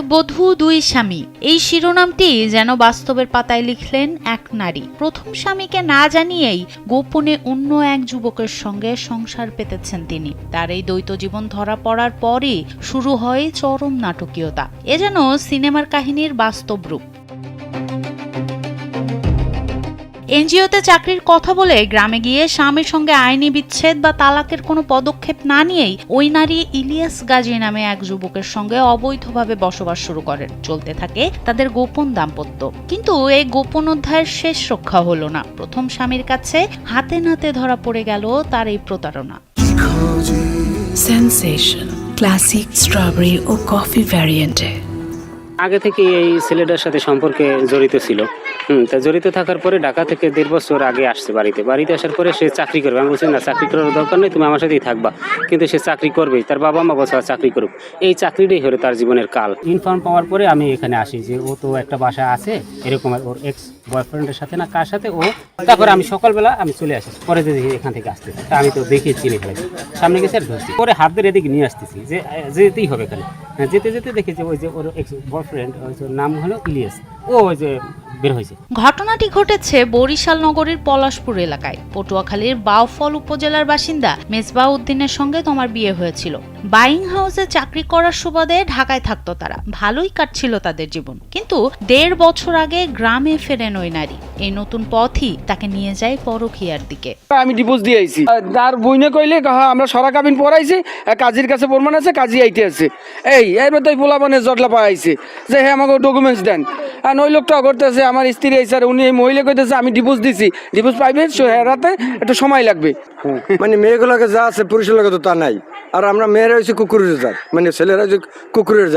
বধূ, দুই স্বামী। এই শিরোনামটি যেন বাস্তবের পাতায় লিখলেন এক নারী। প্রথম স্বামীকে না জানিয়েই গোপনে অন্য এক যুবকের সঙ্গে সংসার পেতেছেন তিনি। তার এই দ্বৈত জীবন ধরা পড়ার পরই শুরু হয় চরম নাটকীয়তা। এ যেন সিনেমার কাহিনীর বাস্তব রূপ। এনজিওতে চাকরির কথা বলে গ্রামে গিয়ে স্বামীর সঙ্গে আইনি বিচ্ছেদ বা তালাকের কোনো পদক্ষেপ না নিয়েই ওই নারী ইলিয়াস গাজী নামে এক যুবকের সঙ্গে অবৈধভাবে বসবাস শুরু করেন। চলতে থাকে তাদের গোপন দাম্পত্য। কিন্তু এই গোপন অধ্যায়ের শেষ রক্ষা হলো না। প্রথম স্বামীর কাছে হাতে নাতে ধরা পড়ে গেল তার এই প্রতারণা। সেন্সেশন ক্লাসিক স্ট্রবেরি ও কফি ভ্যারিয়েন্টে আগে থেকে এই ছেলেটার সাথে সম্পর্কে জড়িত ছিল। হুম, তা জড়িত থাকার পরে ঢাকা থেকে দেড় বছর আগে আসছে বাড়িতে। বাড়িতে আসার পরে সে চাকরি করবে। আমি বলছি না, চাকরি করার দরকার নেই, তুমি আমার সাথেই থাকবা। কিন্তু সে চাকরি করবে তার বাবা মা বছর চাকরি করুক। এই চাকরিটাই হলো তার জীবনের কাল। ইনফর্ম পাওয়ার পরে আমি এখানে আসি যে, ও তো একটা বাসা আছে, এরকম ওর এক্স বয়ফ্রেন্ডের সাথে না, কার সাথে? ও, তারপরে আমি সকালবেলা আমি চলে আসি, পরে যে দেখি এখান থেকে আসতে আমি তো দেখে, চিনে ফেলেছি সামনে গেছে আর ধরছি। পরে হাত ধরে এদিকে নিয়ে আসতেছি, যে, যেতেই হবে এখানে। হ্যাঁ, যেতে যেতে দেখেছি ওই যে ওর এক্স বয়ফ্রেন্ড নাম হলো ইলিয়াস। ও ওই যে বের হয়েছে। ঘটনাটি ঘটেছে বরিশাল নগরীর পলাশপুর এলাকায়। পটুয়াখালীর বাউফল উপজেলার বাসিন্দা মেজবাহ উদ্দিনের সঙ্গে তোমার বিয়ে হয়েছিল। বাইং হাউসে চাকরি করার সুবাদে ঢাকায় থাকতো তারা। ভালোই কাটছিল তাদের জীবন। কিন্তু দেড় বছর আগে গ্রামে ফেরেন ওই নারী। এই নতুন পথই তাকে নিয়ে যায় পরকীয়ার দিকে। আমি ডিভোর্স দিয়ে আইছি। তার বইনে কইলে কাহা আমরা সরা কাবিন পড়াইছি কাজীর কাছে প্রমাণ আছে কাজী আইতে আছে। এই এবার তো পোলা মানে জটলা পাইছে যে হ্যাঁ আমাকে ডকুমেন্টস দেন। আর ওই লোকটা করতেছে, আমার স্ত্রী স্যার উনি এই মহিলা কইতেছে, আমি ডিভোর্স দিছি। ডিভোর্স পাইবে হেরাতে একটু সময় লাগবে। মানে মেয়েগুলোকে যা আছে পুরুষের লোকে তো তা নাই। আর আমরা মেয়েরা হয়েছে কুকুরের জাত। মানে ছেলেরা হয়েছে কুকুরের জাত।